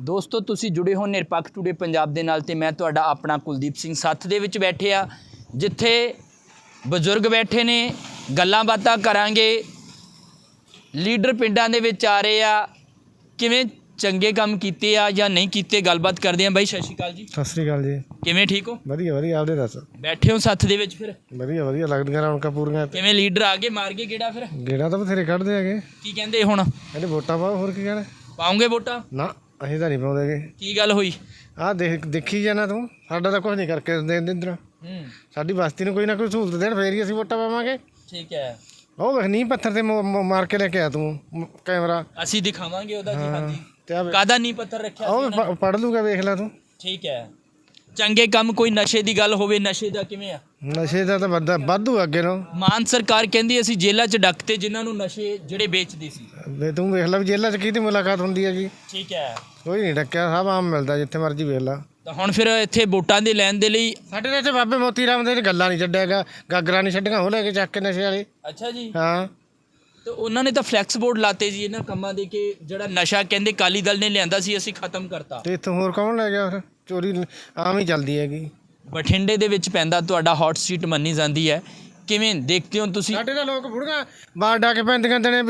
ਦੋਸਤੋ ਤੁਸੀਂ ਜੁੜੇ ਹੋ ਨਿਰਪੱਖ ਟੂਡੇ ਪੰਜਾਬ ਦੇ ਨਾਲ ਤੇ ਮੈਂ ਤੁਹਾਡਾ ਆਪਣਾ ਕੁਲਦੀਪ ਸਿੰਘ ਸੱਥ ਦੇ ਵਿੱਚ ਬੈਠੇ ਆ ਜਿੱਥੇ ਬਜ਼ੁਰਗ ਬੈਠੇ ਨੇ ਗੱਲਾਂ ਬਾਤਾਂ ਕਰਾਂਗੇ। ਲੀਡਰ ਪਿੰਡਾਂ ਦੇ ਵਿੱਚ ਆ ਰਹੇ ਆ ਕਿਵੇਂ ਚੰਗੇ ਕੰਮ ਕੀਤੇ ਆ ਜਾਂ ਨਹੀਂ ਕੀਤੇ ਗੱਲਬਾਤ ਕਰਦੇ ਆ। ਬਾਈ ਸਤਿ ਸ਼੍ਰੀ ਅਕਾਲ ਜੀ। ਸਤਿ ਸ੍ਰੀ ਅਕਾਲ ਜੀ। ਕਿਵੇਂ ਠੀਕ ਹੋ? ਵਧੀਆ ਵਧੀਆ ਆਪਦੇ ਦੱਸ। ਬੈਠੇ ਹੋ ਸੱਥ ਦੇ ਵਿੱਚ ਫਿਰ? ਵਧੀਆ ਵਧੀਆ ਲੱਗਦੀਆਂ ਰੌਣਕਾਂ ਪੂਰੀਆਂ। ਕਿਵੇਂ ਲੀਡਰ ਆ ਗਏ ਮਾਰ ਗਏ ਕਿਹੜਾ ਫਿਰ? ਗੇੜਾ ਤਾਂ ਬਥੇਰੇ ਕੱਢਦੇ ਹੈਗੇ। ਕੀ ਕਹਿੰਦੇ ਹੁਣ? ਕਹਿੰਦੇ ਵੋਟਾਂ ਪਾਓ ਹੋਰ ਕੀ ਕਹਿਣਾ? ਪਾਉਂਗੇ ਵੋਟਾਂ? ਨਾ। ਅਸੀਂ ਤਾਂ ਨਹੀਂ ਪਾਉਂਦੇਗੇ ਕੀ ਗੱਲ ਹੋਈ? ਆਹ ਦੇਖ ਦੇਖੀ ਜਾਣਾ ਤੂੰ। ਸਾਡਾ ਤਾਂ ਕੁਝ ਨਹੀਂ ਕਰਕੇ ਦੇ ਦਿੰਦਰ ਹੂੰ। ਸਾਡੀ ਬਸਤੀ ਨੂੰ ਕੋਈ ਨਾ ਕੋਈ ਸਹੂਲਤ ਦੇਣ ਫੇਰ ਹੀ ਅਸੀਂ ਵੋਟਾਂ ਪਾਵਾਂਗੇ। ਠੀਕ ਹੈ। ਉਹ ਵੇਖ ਨੀ ਪੱਥਰ ਤੇ ਮ- ਮ- ਮਾਰ ਕੇ ਲੈ ਕੇ ਆ ਤੂੰ ਮ- ਕੈਮਰਾ। ਅਸੀਂ ਦਿਖਾਵਾਂਗੇ ਉਹਦਾ ਜੀ ਹਾਂਜੀ। ਤੇ ਆ ਕਾਦਾ ਨਹੀਂ ਪੱਥਰ ਰੱਖਿਆ ਸੀ ਉਹ ਉਹਨਾਂ ਨੇ? ਪ- ਪੜ੍ਹ ਲੂਗਾ ਵੇਖ ਲੈ ਤੂੰ। ਠੀਕ ਹੈ। ਚੰਗੇ ਕੰਮ ਕੋਈ ਨਸ਼ੇ ਦੀ ਗੱਲ ਹੋਵੇ ਨਸ਼ੇ ਦਾ ਕਿਵੇਂ ਆ? ਨਸ਼ੇ ਦਾ ਤਾਂ ਵੱਧਾ ਵਾਧੂ ਅੱਗੇ ਨੂੰ ਮਾਨ ਸਰਕਾਰ ਕਹਿੰਦੀ ਅਸੀਂ ਜੇਲ੍ਹਾਂ 'ਚ ਡੱਕਤੇ ਜਿਨ੍ਹਾਂ ਨੂੰ ਨਸ਼ੇ ਜਿਹੜੇ ਵੇਚਦੇ ਸੀ। ਵੇ ਤੂੰ ਵੇਖ ਲੈ ਵੀ ਜੇਲ੍ਹਾਂ 'ਚ ਕਿਹਦੀ ਮੁਲਾਕਾਤ ਹੁੰਦੀ ਹੈਗੀ। ਠੀਕ ਹੈ। ਕੋਈ ਨਹੀਂ ਡੱਕਿਆ ਸਭ ਆਮ ਮਿਲਦਾ ਜਿੱਥੇ ਮਰਜ਼ੀ ਵੇਖ ਲੈ। ਤਾਂ ਹੁਣ ਫਿਰ ਇੱਥੇ ਵੋਟਾਂ ਦੇ ਲੈਣ ਦੇ ਲਈ ਸਾਡੇ ਤਾਂ ਇੱਥੇ ਬਾਬੇ ਮੋਤੀ ਰਾਮ ਦੇ ਗੱਲਾਂ ਨਹੀਂ ਛੱਡਿਆਗਾ ਗਾਗਰਾਂ ਨਹੀਂ ਛੱਡੀਆਂ ਉਹ ਲੈ ਕੇ ਚੱਕ ਕੇ ਨਸ਼ੇ ਵਾਲੇ। ਅੱਛਾ ਜੀ। ਹਾਂ। ਤੇ ਉਹਨਾਂ ਨੇ ਤਾਂ ਫਲੈਕਸ ਬੋਰਡ ਲਾਤੇ ਜੀ ਇਹਨਾਂ ਕੰਮਾਂ ਦੇ ਕਿ ਜਿਹੜਾ ਨਸ਼ਾ ਕਹਿੰਦੇ ਕਾਲੀ ਦਲ ਨੇ ਲਿਆਂਦਾ ਸੀ ਅਸੀਂ ਖਤਮ ਕਰਤਾ। ਤੇ ਇੱਥੋਂ ਹੋਰ ਕੌਣ ਲੈ ਗਿਆ ਫਿਰ? ਚੋਰੀ ਆਮ ਹੀ ਚੱਲਦੀ ਹੈਗੀ। ਬਠਿੰਡੇ ਦੇ ਵਿੱਚ ਪੈਂਦਾ ਤੁਹਾਡਾ ਹੌਟ ਸੀਟ ਮੰਨੀ ਜਾਂਦੀ ਹੈ। ਕਿਵੇਂ ਦੇਖਦੇ ਹੋ ਤੁਸੀਂ? ਸਾਡੇ ਤਾਂ ਲੋਕ ਬੁੜੀਆਂ ਬਾਹਰ ਡਾ ਕੇ ਪੈਂਦੀਆਂ ਨੇ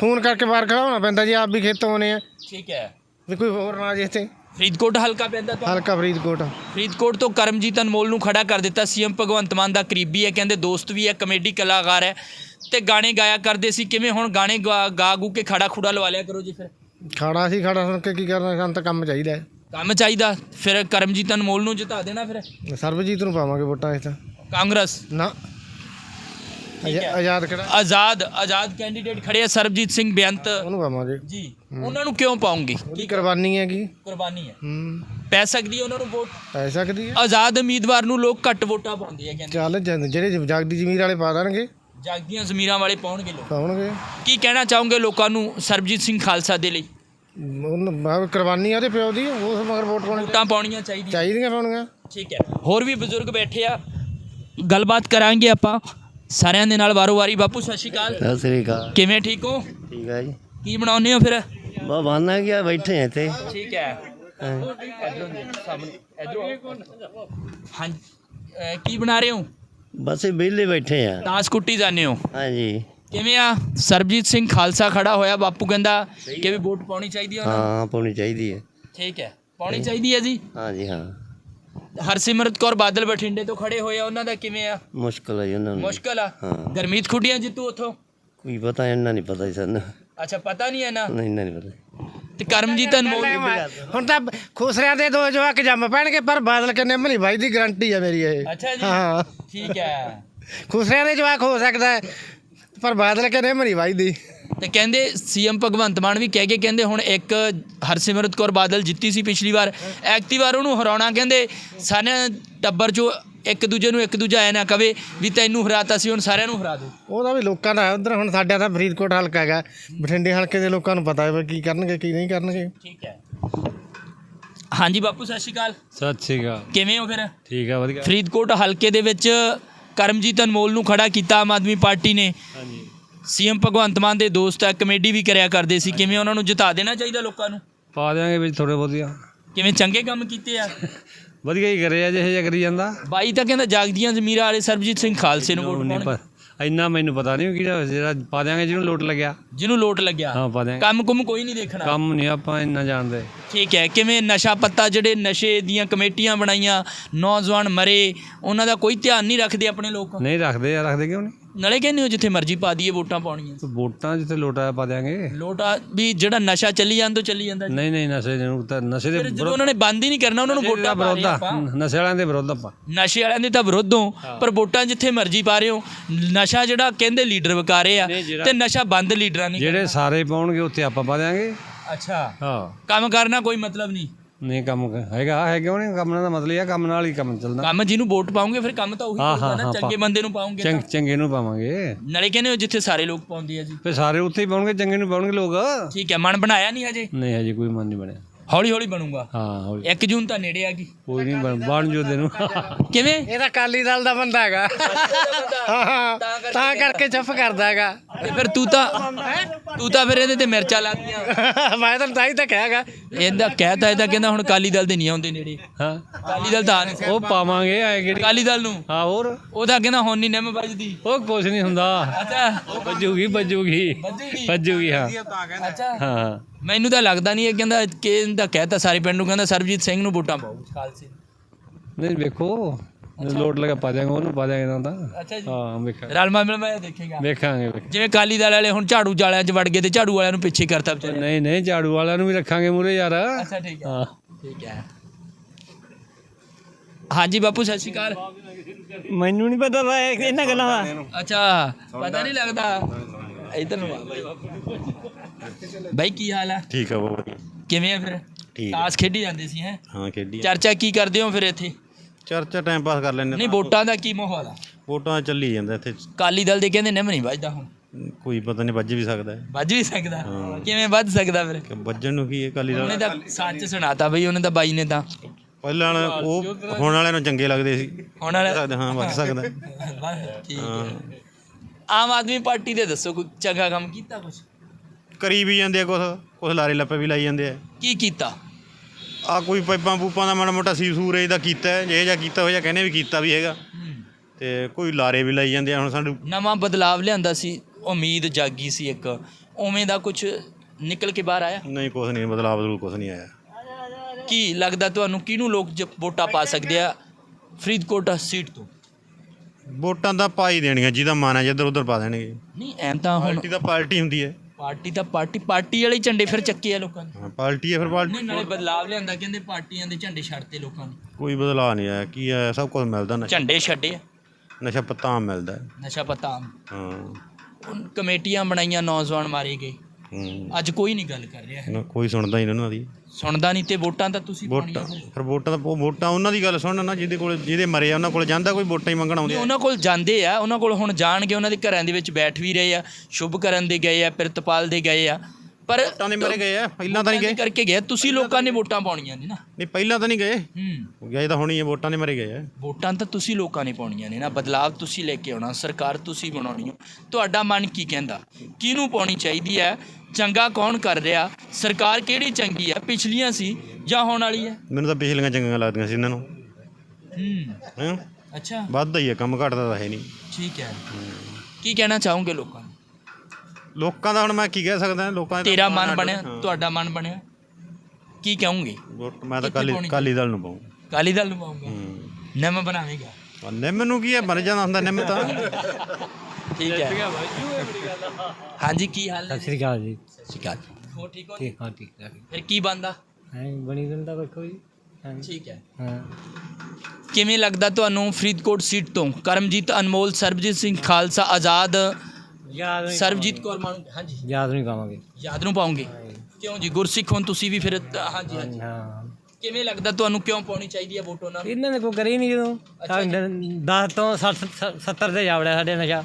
ਫੋਨ ਕਰਕੇ ਬਾਹਰ ਖੜਾਉਣਾ ਪੈਂਦਾ ਜੀ ਆਪ ਵੀ ਖੇਤੋਂ ਆਉਣੇ ਆ। ਠੀਕ ਹੈ। ਵੀ ਕੋਈ ਹੋਰ ਨਾ ਜੇ ਇੱਥੇ। ਫਰੀਦਕੋਟ ਹਲਕਾ ਪੈਂਦਾ ਤੁਹਾਨੂੰ ਹਲਕਾ ਫਰੀਦਕੋਟ। ਫਰੀਦਕੋਟ ਤੋਂ ਕਰਮਜੀਤ ਅਨਮੋਲ ਨੂੰ ਖੜਾ ਕਰ ਦਿੱਤਾ। ਸੀਐਮ ਭਗਵੰਤ ਮਾਨ ਦਾ ਕਰੀਬੀ ਹੈ ਕਹਿੰਦੇ ਦੋਸਤ ਵੀ ਹੈ ਕਮੇਡੀ ਕਲਾਕਾਰ ਹੈ। ਤੇ ਗਾਣੇ ਗਾਇਆ ਕਰਦੇ ਸੀ ਕਿਵੇਂ ਹੁਣ ਗਾਣੇ ਗਾ ਗੂ ਕੇ ਖੜਾ ਖੁੜਾ ਲਵਾ ਲਿਆ ਕਰੋ ਜੀ ਫਿਰ? ਖਾੜਾ ਸੀ ਖਾੜਾ ਸੁਣ ਕੇ ਕੀ ਕਰਨਾ ਸਾਨੂੰ ਤਾਂ ਕੰਮ ਚਾਹੀਦਾ ਹੈ। ਕੰਮ ਚਾਹੀਦਾ ਫਿਰ ਕਰਮਜੀਤ ਅਨਮੋਲ ਨੂੰ ਜਿਤਾ ਦੇਣਾ ਫਿਰ। ਸਰਬਜੀਤ ਨੂੰ ਪਾਵਾਂਗੇ ਵੋਟਾਂ ਇਸ ਤਾਂ ਕਾਂਗਰਸ। ਨਾ। ਆਜ਼ਾਦ ਕਿਹੜਾ? ਆਜ਼ਾਦ ਆਜ਼ਾਦ ਕੈਂਡੀਡੇਟ ਖੜੇ ਆ ਸਰਬਜੀਤ ਸਿੰਘ ਬੇਅੰਤ। ਉਹਨੂੰ ਪਾਵਾਂਗੇ। ਜੀ ਉਹਨਾਂ ਨੂੰ ਕਿਉਂ ਪਾਉਂਗੇ? ਉਹਦੀ ਕੁਰਬਾਨੀ ਹੈਗੀ। ਕੁਰਬਾਨੀ ਹੈ। ਹੂੰ। ਪੈ ਸਕਦੀ ਹੈ ਉਹਨਾਂ ਨੂੰ ਵੋਟ? ਪੈ ਸਕਦੀ ਹੈ। ਆਜ਼ਾਦ ਉਮੀਦਵਾਰ ਨੂੰ ਲੋਕ ਘੱਟ ਵੋਟਾਂ ਪਾਉਂਦੇ ਆ ਕਹਿੰਦੇ। ਚੱਲ ਜ- ਜਿਹੜੇ ਜਗਦੀ ਜ਼ਮੀਰ ਵਾਲੇ ਪਾ ਦੇਣਗੇ। ਜਾਗਦੀਆਂ ਜ਼ਮੀਰਾਂ ਵਾਲੇ ਪਾਉਣਗੇ ਲੋਕ। ਪਾਉਣਗੇ। ਕੀ ਕਹਿਣਾ ਚਾਹੋਗੇ ਲੋਕਾਂ ਨੂੰ ਸਰਬਜੀਤ ਸਿੰਘ ਖਾਲਸਾ ਦੇ ਲਈ? ਬਾਹਰ ਕੁਰਬਾਨੀ ਆ ਉਹਦੇ ਪਿਓ ਦੀ ਉਸ ਮਗਰ ਵੋਟ ਪਾਉਣੀ ਵੋਟਾਂ ਪਾਉਣੀਆਂ ਚਾਹੀਦੀਆਂ। ਚਾਹੀਦੀਆਂ ਪਾਉਣੀਆਂ। ਠੀਕ ਹੈ। ਹੋਰ ਵੀ ਬਜ਼ੁਰਗ ਬੈਠੇ ਆ। ਗੱਲਬਾਤ ਕਰਾਂਗੇ ਆਪਾਂ। ਸਾਰਿਆਂ ਦੇ ਨਾਲ ਵਾਰੋ ਵਾਰੀ। ਬਾਪੂ ਸਤਿ ਸ਼੍ਰੀ ਅਕਾਲ। ਸਤਿ ਸ੍ਰੀ ਅਕਾਲ। ਕਿਵੇਂ ਠੀਕ ਹੋ? ਠੀਕ ਹੈ ਜੀ। ਕੀ ਬਣਾਉਂਦੇ ਹੋ ਫਿਰ? ਬਾ ਬਾਨਾ ਗਿਆ ਬੈਠੇ ਆ ਇੱਥੇ। ਠੀਕ ਹੈ। ਹਾਂ। ਇਧਰੋਂ ਸਾਹਮਣੇ ਇਧਰੋਂ ਹਾਂ ਅਹ ਕੀ ਬਣਾ ਰਹੇ ਹੋ? ਬਸ ਇਹ ਵਿਹਲੇ ਬੈਠੇ ਆ। ਤਾਸ ਕੁੱਟੀ ਜਾਂਦੇ ਹੋ। ਹਾਂਜੀ। ਕਿਵੇਂ ਆ? ਸਰਬਜੀਤ ਸਿੰਘ ਖਾਲਸਾ ਖੜਾ ਹੋਇਆ ਬਾਪੂ ਕਹਿੰਦਾ ਕਿ ਵੀ ਵੋਟ ਪਾਉਣੀ ਚਾਹੀਦੀ ਹੈ ਉਹਨਾਂ ਨੂੰ। ਹਾਂ ਪਾਉਣੀ ਚਾਹੀਦੀ ਹੈ ਠੀਕ ਹੈ। ਪਾਉਣੀ ਚਾਹੀਦੀ ਹੈ ਜੀ ਹਾਂਜੀ ਹਾਂ। ਹਰਸਿਮਰਤ ਕੌਰ ਬਾਦਲ ਬਠਿੰਡੇ ਤੋਂ ਖੜੇ ਹੋਏ ਆ ਉਹਨਾਂ ਦਾ ਕਿਵੇਂ ਆ? ਮੁਸ਼ਕਲ ਹੈ ਜੀ ਉਹਨਾਂ ਨੂੰ। ਮੁਸ਼ਕਲ ਆ। ਹਾਂ। ਗਰਮੀਤ ਖੁੱਡੀਆਂ ਜਿੱਤੂ ਉਥੋਂ? ਕੋਈ ਪਤਾ ਇਹਨਾਂ ਨਹੀਂ ਪਤਾ ਜੀ ਸਾਨੂੰ। ਅੱਛਾ ਪਤਾ ਨਹੀਂ ਹੈ ਨਾ ਨਹੀਂ ਇਹਨਾਂ ਨਹੀਂ ਪਤਾ। ਤੇ ਕਰਮਜੀਤ ਅਨਮੋਲ ਹੁਣ ਤਾਂ ਖੁਸਰਿਆਂ ਦੇ ਦੋ ਜਵਾਕ ਜੰਮ ਪੈਣਗੇ ਪਰ ਬਾਦਲ ਕੇ ਨਿੰਮ ਨਹੀਂ ਬਾਈ ਦੀ ਗਾਰੰਟੀ ਹੈ ਮੇਰੀ ਇਹ। ਅੱਛਾ ਜੀ। ਹਾਂ। ਠੀਕ ਹੈ। ਖੁਸਰਿਆਂ ਦੇ ਜਵਾਕ ਹੋ ਸਕਦਾ ਹੈ। ਪਰ ਬਾਦਲ ਕੇ ਨਿੰਮ ਨਹੀਂ ਬਾਈ ਦੀ। ਤੇ ਕਹਿੰਦੇ ਸੀਐਮ ਭਗਵੰਤ ਮਾਨ ਵੀ ਕਹਿ ਕੇ ਕਹਿੰਦੇ ਹੁਣ ਇੱਕ ਹਰਸਿਮਰਤ ਕੌਰ ਬਾਦਲ ਜਿੱਤੀ ਸੀ ਪਿਛਲੀ ਵਾਰ। ਐਕਟਿਵ ਵਾਰ ਉਹਨੂੰ ਹਰਾਉਣਾ ਕਹਿੰਦੇ ਸਾਰੇ ਟੱਬਰ ਚੋਂ ਇੱਕ ਦੂਜੇ ਨੂੰ ਇੱਕ ਦੂਜਾ ਐ ਨਾ ਕਵੇ ਵੀ ਤੈਨੂੰ ਹਰਾਤਾ ਸੀ ਹੁਣ ਸਾਰਿਆਂ ਨੂੰ ਹਰਾ ਦੇ। ਉਹਦਾ ਵੀ ਲੋਕਾਂ ਦਾ ਉਧਰ ਹੁਣ ਸਾਡਾ ਤਾਂ ਫਰੀਦਕੋਟ ਹਲਕਾ ਹੈਗਾ। ਬਠਿੰਡੇ ਹਲਕੇ ਦੇ ਲੋਕਾਂ ਨੂੰ ਪਤਾ ਹੈ ਵੀ ਕੀ ਕਰਨਗੇ ਕੀ ਨਹੀਂ ਕਰਨਗੇ। ਠੀਕ ਹੈ। ਹਾਂਜੀ ਬਾਪੂ ਸਤਿ ਸ਼੍ਰੀ ਅਕਾਲ। ਸਤਿ ਸ਼੍ਰੀ ਅਕਾਲ। ਕਿਵੇਂ ਹੋ ਫਿਰ? ਠੀਕ ਆ ਵਧੀਆ। ਫਰੀਦਕੋਟ ਹਲਕੇ ਦੇ ਵਿੱਚ ਕਰਮਜੀਤ ਅਨਮੋਲ ਨੂੰ ਖੜਾ ਕੀਤਾ ਆਮ ਆਦਮੀ ਪਾਰਟੀ ਨੇ। ਹਾਂਜੀ। ਸੀਐਮ ਭਗਵੰਤ ਮਾਨ ਦੇ ਦੋਸਤ ਆ ਕਮੇਡੀ ਵੀ ਕਰਿਆ ਕਰਦੇ ਸੀ। ਕਿਵੇਂ ਉਹਨਾਂ ਨੂੰ ਜਿਤਾ ਦੇਣਾ ਚਾਹੀਦਾ ਲੋਕਾਂ ਨੂੰ? ਪਾ ਦਿਆਂਗੇ ਵਿੱਚ ਥੋੜੇ ਵਧੀਆ ਕਿਵੇਂ ਚੰਗੇ ਕੰਮ ਕੀਤੇ ਆ? ਵਧੀਆ ਹੀ ਕਰਿਆ ਜਿਹੇ ਜਿਹਾ ਕਰੀ ਜਾਂਦਾ। ਬਾਈ ਤਾਂ ਕਹਿੰਦਾ ਜਾਗਦੀਆਂ ਜ਼ਮੀਰਾਂ ਵਾਲੇ ਸਰਬਜੀਤ ਸਿੰਘ ਖਾਲਸੇ ਨੂੰ ਵੋਟ ਪਰ ਇੰਨਾ ਮੈਨੂੰ ਪਤਾ ਨਹੀਂ ਕਿਹੜਾ ਜਿਹੜਾ ਪਾ ਦਿਆਂਗੇ ਜਿਹਨੂੰ ਲੋਟ ਲੱਗਿਆ। ਜਿਹਨੂੰ ਲੋਟ ਲੱਗਿਆ। ਹਾਂ ਪਾ ਦਿਆਂਗੇ। ਕੰਮ ਕੁਮ ਕੋਈ ਨਹੀਂ ਦੇਖਣਾ। ਕੰਮ ਨਹੀਂ ਆਪਾਂ ਇੰਨਾ ਜਾਣਦੇ। ਠੀਕ ਹੈ ਕਿਵੇਂ ਨਸ਼ਾ ਪੱਤਾ ਜਿਹੜੇ ਨਸ਼ੇ ਦੀਆਂ ਕਮੇਟੀਆਂ ਬਣਾਈਆਂ ਨੌਜਵਾਨ ਮਰੇ ਉਹਨਾਂ ਦਾ ਕੋਈ ਧਿਆਨ ਨਹੀਂ ਰੱਖਦੇ ਆਪਣੇ ਲੋਕ। ਨਹੀਂ ਰੱਖਦੇ ਆ ਰੱਖਦੇ ਕਿਉਂ ਨਹੀਂ? ਨਾਲੇ ਕਹਿੰਦੇ ਹੋ ਜਿੱਥੇ ਮਰਜ਼ੀ ਪਾ ਦਈਏ ਵੋਟਾਂ ਪਾਉਣੀਆਂ। ਤੂੰ ਵੋਟਾਂ ਜਿੱਥੇ ਲੋਟਾ ਪਾ ਦਿਆਂਗੇ। ਲੋਟ ਵੀ ਜਿਹੜਾ ਨਸ਼ਾ ਚੱਲੀ ਜਾਂਦਾ ਚੱਲੀ ਜਾਂਦਾ। ਨਹੀਂ ਨਹੀਂ ਨਸ਼ੇ ਨੂੰ ਤਾਂ ਨਸ਼ੇ ਦੇ ਫਿਰ ਜਦੋਂ ਉਹਨਾਂ ਨੇ ਬੰਦ ਹੀ ਨਹੀਂ ਕਰਨਾ ਉਹਨਾਂ ਨੂੰ ਵੋਟਾਂ ਪਾ ਰਹੇ ਵਿਰੋਧ ਆਪਾਂ। ਨਸ਼ੇ ਵਾਲਿਆਂ ਦੇ ਵਿਰੋਧ ਆਪਾਂ। ਨਸ਼ੇ ਵਾਲਿਆਂ ਦੇ ਤਾਂ ਵਿਰੋਧ ਹੋ ਪਰ ਵੋਟਾਂ ਜਿੱਥੇ ਮਰਜ਼ੀ ਪਾ ਰਹੇ ਹੋ। ਨਸ਼ਾ ਜਿਹੜਾ ਕਹਿੰਦੇ ਲੀਡਰ ਵਿਕਾ ਰਹੇ ਆ ਨਹੀਂ, ਜਿਹੜਾ- ਤੇ ਨਸ਼ਾ ਬੰਦ ਲੀਡਰਾਂ ਨੇ ਜਿਹੜੇ ਸਾਰੇ ਪਾਉਣਗੇ ਉੱਥੇ ਆਪਾਂ ਪਾ ਦਿਆਂਗੇ। ਅੱਛਾ। ਹਾਂ। ਕੰਮ ਕਰਨਾ ਕੋਈ ਮਤਲਬ ਨਹੀਂ। ਨਹੀਂ ਕੰਮ ਹੈਗਾ ਹੈ ਕਿਉਂ ਨਹੀਂ ਕੰਮ ਦਾ ਮਤਲਬ ਇਹ ਆ ਕੰਮ ਨਾਲ ਹੀ ਕੰਮ ਚੱਲਦਾ। ਕੰਮ ਜਿਹਨੂੰ ਵੋਟ ਪਾਉਂਗੇ ਫਿਰ ਕੰਮ ਤਾਂ ਉਹੀ ਹਾਂ, ਹਾਂ, ਨਾ ਹਾਂ, ਚੰਗੇ ਪਾ- ਬੰਦੇ ਨੂੰ ਪਾਉਂਗੇ ਚੰਗ ਚੰਗੇ ਨੂੰ ਪਾਵਾਂਗੇ। ਨਾਲੇ ਕਹਿੰਦੇ ਹੋ ਜਿੱਥੇ ਸਾਰੇ ਲੋਕ ਪਾਉਂਦੇ ਆ ਜੀ। ਫਿਰ ਸਾਰੇ ਉੱਥੇ ਹੀ ਪਾਉਣਗੇ ਚੰਗੇ ਨੂੰ ਪਾਉਣਗੇ ਲੋਕ? ਠੀਕ ਹੈ ਮਨ ਬਣਾਇਆ ਨਹੀਂ ਹਜੇ? ਨਹੀਂ ਹਜੇ ਕੋਈ ਮਨ ਨਹੀਂ ਬਣਿਆ। ਹੌਲੀ ਹੌਲੀ ਬਣੂਗਾ। ਹਾਂ ਹੌਲੀ। 1 ਜੂਨ ਤਾਂ ਨੇੜੇ ਆ ਗਈ। ਕੋਈ ਨਹੀਂ ਬਣ ਬਣ ਜੋ ਨੂੰ ਕਿਵੇਂ? ਇਹ ਤਾਂ ਅਕਾਲੀ ਦਲ ਦਾ ਬੰਦਾ ਹੈਗਾ। ਹਾਂ ਤਾਂ ਕਰਕੇ ਚੁੱਪ ਕਰਦਾ ਹੈਗਾ। ਤੇ ਫਿਰ ਤੂੰ ਤਾਂ ਤੂੰ ਤਾਂ ਫਿਰ ਇਹਦੇ ਤੇ ਮਿਰਚਾਂ ਲਾਤੀਆਂ। ਮੈਂ ਤਾਂ ਤਾਂ ਹੀ ਤਾਂ ਕਹਾਂਗਾ ਇਹਦਾ ਕਹਿਤਾ ਇਹਦਾ ਕਹਿੰਦਾ ਹੁਣ ਕਾਲੀ ਦਲ ਦੇ ਨਹੀਂ ਆਉਂਦੇ ਨੇੜੇ। ਹਾਂ। ਕਾਲੀ ਦਲ ਤਾਂ ਆ ਨਹੀਂ ਸਕਦਾ। ਉਹ ਪਾਵਾਂਗੇ ਆਏ ਕਿਹੜੀ ਕਾਲੀ ਦਲ ਨੂੰ? ਹਾਂ ਹੋਰ? ਉਹਦਾ ਕਹਿੰਦਾ ਹੁਣ ਨਹੀਂ ਨਿੰਮ ਵੱਜਦੀ। ਉਹ ਕੁਛ ਨਹੀਂ ਹੁੰਦਾ। ਅੱਛਾ। ਵੱਜੂਗੀ ਵੱਜੂਗੀ। ਵੱਜੂਗੀ? ਵੱਜੂਗੀ ਹਾਂ। ਅੱਛਾ। ਹਾਂ। ਮੈਨੂੰ ਤਾਂ ਲੱਗਦਾ ਨਹੀਂ ਇਹ ਕਹਿੰਦਾ ਕਿ ਇਹਦਾ ਕਹਿਤਾ ਸਾਰੇ ਪਿੰਡ ਨੂੰ ਕਹਿੰਦਾ ਸਰਬਜੀਤ ਸਿੰਘ ਨੂੰ ਵੋਟਾਂ ਪਾਓ। ਖਾਲਸੇ ਨਹੀਂ ਵੇਖੋ ਲੋਟ ਲਗਾ ਪਾ ਦਿਆਂਗੇ ਉਹਨੂੰ ਪਾ ਦਿਆਂਗੇ ਨਾ ਤਾਂ। ਅੱਛਾ ਜੀ। ਹਾਂ ਵੇਖਾਂਗੇ। ਰਲਮਾ ਮਿਲਮਾ ਇਹ ਦੇਖੇਗਾ। ਵੇਖਾਂਗੇ ਵੇਖ- ਜਿਵੇਂ ਕਾਲੀ ਦਲ ਵਾਲੇ ਹੁਣ ਝਾੜੂ ਜਾਲਿਆਂ 'ਚ ਵੜ ਗਏ ਤੇ ਝਾੜੂ ਵਾਲਿਆਂ ਨੂੰ ਪਿੱਛੇ ਕਰਤਾ ਵਿਚਾਰੇ। ਨਹੀਂ ਨਹੀਂ ਝਾੜੂ ਵਾਲਿਆਂ ਨੂੰ ਵੀ ਰੱਖਾਂਗੇ ਮੂਰੇ ਯਾਰ। ਅੱਛਾ ਠੀਕ ਹੈ। ਹਾਂ। ਠੀਕ ਹੈ। ਹਾਂਜੀ ਬਾਪੂ ਸਤਿ ਸ਼੍ਰੀ ਅਕਾਲ। ਮੈਨੂੰ ਨਹੀਂ ਪਤਾ ਇਹਨਾਂ ਗੱਲਾਂ ਦਾ। ਅੱਛਾ ਪਤਾ ਨਹੀਂ ਲੱਗਦਾ। ਇਧਰ ਨੂੰ ਆ। ਬਾਈ ਬਾਈ ਕੀ ਹਾਲ ਹੈ ਠੀਕ ਆ ਵਧੀਆ ਕਿਵੇਂ ਆ ਫਿਰ? ਠੀਕ ਤਾਸ ਖੇਡੀ ਜਾਂਦੇ ਸੀ ਹੈ? ਹਾਂ ਖੇਡੀ ਆ। ਚਰਚਾ ਕੀ ਕਰਦੇ ਹੋ ਫਿਰ ਇੱਥੇ? ਚਰਚਾ ਟਾਈਮ ਪਾਸ ਕਰ ਲੈਂਦੇ ਨਹੀਂ ਵੋਟਾਂ ਦਾ ਕੀ ਮਾਹੌਲ ਆ? ਵੋਟਾਂ ਚੱਲੀ ਜਾਂਦਾ ਇੱਥੇ। ਕਾਲੀ ਦਲ ਦੇ ਕਹਿੰਦੇ ਨਿੰਮ ਨਹੀਂ ਵੱਜਦਾ ਹੁਣ। ਕੋਈ ਪਤਾ ਨਹੀਂ ਵੱਜ ਵੀ ਸਕਦਾ ਹੈ। ਵੱਜ ਵੀ ਸਕਦਾ? ਕਿਵੇਂ ਵੱਜ ਸਕਦਾ ਫਿਰ? ਕਿ ਵੱਜਣ ਨੂੰ ਕੀ ਹੈ ਕਾਲੀ ਉਹਨੇ ਦਲ ਤਾਂ ਸੱਚ ਸੁਣਾਤਾ ਬਈ ਉਹਨੇ ਤਾਂ ਬਾਈ ਨੇ ਤਾਂ। ਪਹਿਲਾਂ ਵਾਲੇ ਉਹ ਹੁਣ ਵਾਲਿਆਂ ਨੂੰ ਚੰਗੇ ਲੱਗਦੇ ਸੀ। ਹੁਣ ਵਾਲਾ ਸਕਦਾ ਹਾਂ ਵੱਜ ਸਕਦਾ। ਠੀਕ ਹਾਂ। ਹੈ ਆਮ ਆਦਮੀ ਪਾਰਟੀ ਦੇ ਦੱਸੋ ਕੋਈ ਚੰਗਾ ਕੰਮ ਕੀਤਾ ਕੁਝ ਕਰੀ ਵੀ ਜਾਂਦੇ ਆ ਕੁਛ ਕੁਛ ਲਾਰੇ ਲੱਪੇ ਵੀ ਲਾਈ ਜਾਂਦੇ ਆ। ਕੀ ਕੀਤਾ? ਆ ਕੋਈ ਪਾਈਪਾਂ ਪੂਪਾਂ ਦਾ ਮਾੜਾ ਮੋਟਾ ਸੀ ਸੂਰੇਜ ਦਾ ਕੀਤਾ ਹੈ, ਜੇ ਜਾਂ ਕੀਤਾ ਹੋਇਆ ਕਹਿੰਦੇ ਵੀ ਕੀਤਾ ਵੀ ਹੈਗਾ। ਤੇ ਕੋਈ ਲਾਰੇ ਵੀ ਲਾਈ ਜਾਂਦੇ ਆ ਹੁਣ ਸਾਨੂੰ ਨਵਾਂ ਬਦਲਾਵ ਲਿਆਂਦਾ ਸੀ ਉਮੀਦ ਜਾਗੀ ਸੀ ਇੱਕ। ਉਵੇਂ ਦਾ ਕੁਝ ਨਿਕਲ ਕੇ ਬਾਹਰ ਆਇਆ? ਨਹੀਂ ਕੁਛ ਨਹੀਂ ਬਦਲਾਅ ਬਦਲੂ ਕੁਛ ਨਹੀਂ ਆਇਆ। ਕੀ ਲੱਗਦਾ ਤੁਹਾਨੂੰ ਕਿਹਨੂੰ ਲੋਕ ਜ- ਵੋਟਾਂ ਪਾ ਸਕਦੇ ਆ ਫਰੀਦਕੋਟ ਸੀਟ ਤੋਂ? ਵੋਟਾਂ ਤਾਂ ਪਾਈ ਦੇਣੀਆਂ ਜਿਹਦਾ ਮਨ ਹੈ ਜਿੱਧਰ ਉਧਰ ਪਾ ਦੇਣਗੇ। ਨਹੀਂ ਐਂ ਤਾਂ ਹੁਣ ਪਾਰਟੀ ਤਾਂ ਪਾਰਟੀ ਹੁੰਦੀ ਹੈ। ਪਾਰਟੀ ਤਾਂ ਪਾਰਟੀ ਪਾਰਟੀ ਵਾਲੇ ਝੰਡੇ ਫਿਰ ਚੱਕੇ ਆ ਲੋਕਾਂ ਨੇ ਹਾਂ ਪਾਰਟੀ ਹੈ ਫਿਰ ਪਾਰਟੀ ਨਹੀਂ ਨਾਲੇ ਬਦਲਾਵ ਲਿਆਂਦਾ ਕਹਿੰਦੇ ਪਾਰਟੀਆਂ ਦੇ ਝੰਡੇ ਛੱਡਤੇ ਲੋਕਾਂ ਨੇ। ਕੋਈ ਬਦਲਾਅ ਨਹੀਂ ਆਇਆ ਕੀ ਆਇਆ ਸਭ ਕੁਝ ਮਿਲਦਾ ਨਸ਼ਾ। ਝੰਡੇ ਛੱਡੇ ਆ। ਨਸ਼ਾ ਪੱਤਾ ਆਮ ਮਿਲਦਾ। ਹੈ। ਨਸ਼ਾ ਪਤਾ। ਆਮ। ਹਾਂ। ਹੁਣ ਕਮੇਟੀਆਂ ਬਣਾਈਆਂ ਨੌਜਵਾਨ ਮਾਰੇ ਗਏ। ਹੂੰ। ਅੱਜ ਕੋਈ ਨਹੀਂ ਗੱਲ ਕਰ ਰਿਹਾ। ਹੈ। ਨਾ ਕੋਈ ਸੁਣਦਾ ਹੀ ਨਹੀਂ ਉਹਨਾਂ ਦੀ। ਸੁਣਦਾ ਨਹੀਂ ਤੇ ਵੋਟਾਂ ਤਾਂ ਤੁਸੀਂ ਵੋਟਾਂ ਫਿਰ। ਵੋਟਾਂ ਦਾ ਉਹ ਵੋਟਾਂ ਉਹਨਾਂ ਦੀ ਗੱਲ ਸੁਣਨ ਨਾ ਜਿਹਦੇ ਕੋਲ ਜਿਹਦੇ ਮਰੇ ਆ ਉਹਨਾਂ ਕੋਲ ਜਾਂਦਾ ਕੋਈ ਵੋਟਾਂ ਹੀ ਮੰਗਣ ਆਉਂਦੇ ਆ ਉਹਨਾਂ ਕੋਲ ਜਾਂਦੇ ਆ ਉਹਨਾਂ ਕੋਲ ਹੁਣ ਜਾਣਗੇ ਉਹਨਾਂ ਦੇ ਘਰਾਂ ਦੇ ਵਿੱਚ ਬੈਠ ਵੀ ਰਹੇ ਆ ਸ਼ੁਭ ਕਰਨ ਦੇ ਗਏ ਆ ਪ੍ਰਿਤਪਾਲ ਦੇ ਗਏ ਆ ਪਰ ਵੋਟਾਂ ਦੇ ਮਰੇ ਗਏ ਆ ਪਹਿਲਾਂ ਤਾਂ ਨਹੀਂ ਗਏ। ਕਰਕੇ ਗਏ ਤੁਸੀਂ ਲੋਕਾਂ ਨੇ ਵੋਟਾਂ ਪਾਉਣੀਆਂ ਨੇ ਨਾ। ਨਹੀਂ ਪਹਿਲਾਂ ਤਾਂ ਨਹੀਂ ਗਏ। ਹੂੰ। ਗਏ ਤਾਂ ਹੋਣੀ ਹੈ ਵੋਟਾਂ ਦੇ ਮਰੇ ਗਏ ਆ। ਵੋਟਾਂ ਤਾਂ ਤੁਸੀਂ ਲੋਕਾਂ ਨੇ ਪਾਉਣੀਆਂ ਨੇ ਨਾ। ਬਦਲਾਵ ਤੁਸੀਂ ਲੈ ਕੇ ਆਉਣਾ ਸਰਕਾਰ ਤੁਸੀਂ ਬਣਾਉਣੀ ਹੋ ਤੁਹਾਡਾ ਮਨ ਕੀ ਕਹਿੰਦਾ? ਕਿਹਨੂੰ ਪਾਉਣੀ ਚਾਹੀਦੀ ਹੈ ਚੰਗਾ ਕੌਣ ਕਰ ਰਿਹਾ? ਸਰਕਾਰ ਕਿਹੜੀ ਚੰਗੀ ਹੈ ਪਿਛਲੀਆਂ ਸੀ ਜਾਂ ਹੋਣ ਵਾਲੀ ਹੈ ਮੈਨੂੰ ਤਾਂ ਪਿਛਲੀਆਂ ਚੰਗੀਆਂ ਲੱਗਦੀਆਂ ਸੀ ਇਹਨਾਂ ਨੂੰ। ਹੂੰ। ਹੈਂ? ਅੱਛਾ। ਵੱਧਦਾ ਹੀ ਹੈ ਕੰਮ ਘਟਦਾ ਤਾਂ ਹੈ ਨਹੀਂ। ਠੀਕ ਹੈ। ਕੀ ਕਹਿਣਾ ਚਾਹੋਗੇ ਲੋਕਾਂ ਨੂੰ? ਲੋਕਾਂ ਦਾ ਹੁਣ ਮੈਂ ਕੀ ਕਹਿ ਸਕਦਾ ਲੋਕਾਂ ਦਾ ਤੇਰਾ ਮਨ ਬਣਿਆ ਤੁਹਾਡਾ ਮਨ ਬਣਿਆ। ਕੀ ਕਹੋਗੇ? ਵੋਟ ਮੈਂ ਤਾਂ ਕਾਲੀ? ਕਾਲੀ ਦਲ ਨੂੰ ਪਾਉਂ ਕਾਲੀ ਦਲ ਨੂੰ ਪਾਉਂਗਾ। ਨਿੰਮ ਬਣਾਵੇਗਾ। ਨਿੰਮ ਨੂੰ ਕੀ ਹੈ? ਬਣ ਜਾਂਦਾ ਹੁੰਦਾ ਨਿੰਮ ਤਾਂ। ਠੀਕ ਹੈ। ਹਾਂਜੀ ਕੀ ਹਾਲ ਹੈ? ਸਤਿ ਸ੍ਰੀ ਅਕਾਲ ਜੀ। ਸਤਿ ਸ਼੍ਰੀ ਅਕਾਲ ਹੋ ਠੀਕ ਹੋ ਜੀ? ਠੀਕ ਹਾਂ ਠੀਕ ਠਾਕ। ਫਿਰ ਕੀ ਬੰਦਾ ਹੈ ਬਣੀ ਦਿੰਦਾ ਵੇਖੋ ਜੀ। ਹਾਂ। ਠੀਕ ਹੈ। ਹਾਂ। ਕਿਵੇਂ ਲੱਗਦਾ ਤੁਹਾਨੂੰ ਫਰੀਦਕੋਟ ਸੀਟ ਤੋਂ? ਕਰਮਜੀਤ ਅਨਮੋਲ ਸਰਬਜੀਤ ਸਿੰਘ ਖਾਲਸਾ ਆਜ਼ਾਦ ਯਾਦ ਨਹੀਂ ਸਰਬਜੀਤ ਕੌਰ ਮਾਨ ਹਾਂਜੀ। ਯਾਦ ਨਹੀਂ ਪਾਵਾਂਗੇ। ਯਾਦ ਨੂੰ ਪਾਉਂਗੇ। ਕਿਉਂ ਜੀ? ਗੁਰਸਿੱਖ ਹੁਣ ਤੁਸੀਂ ਵੀ ਫਿਰ ਤਾਂ- ਹਾਂਜੀ ਹਾਂਜੀ। ਹਾਂ। ਕਿਵੇਂ ਲੱਗਦਾ ਤੁਹਾਨੂੰ ਕਿਉਂ ਪਾਉਣੀ ਚਾਹੀਦੀ ਹੈ ਵੋਟ ਉਹਨਾਂ ਨੂੰ? ਇਹਨਾਂ ਨੇ ਕੋਈ ਕਰੀ ਨਹੀਂ ਜਦੋਂ। 10 ਤੋਂ 60 70 ਤੇ ਜਾਵੜਿਆ ਸਾਡੇ ਨਸ਼ਾ।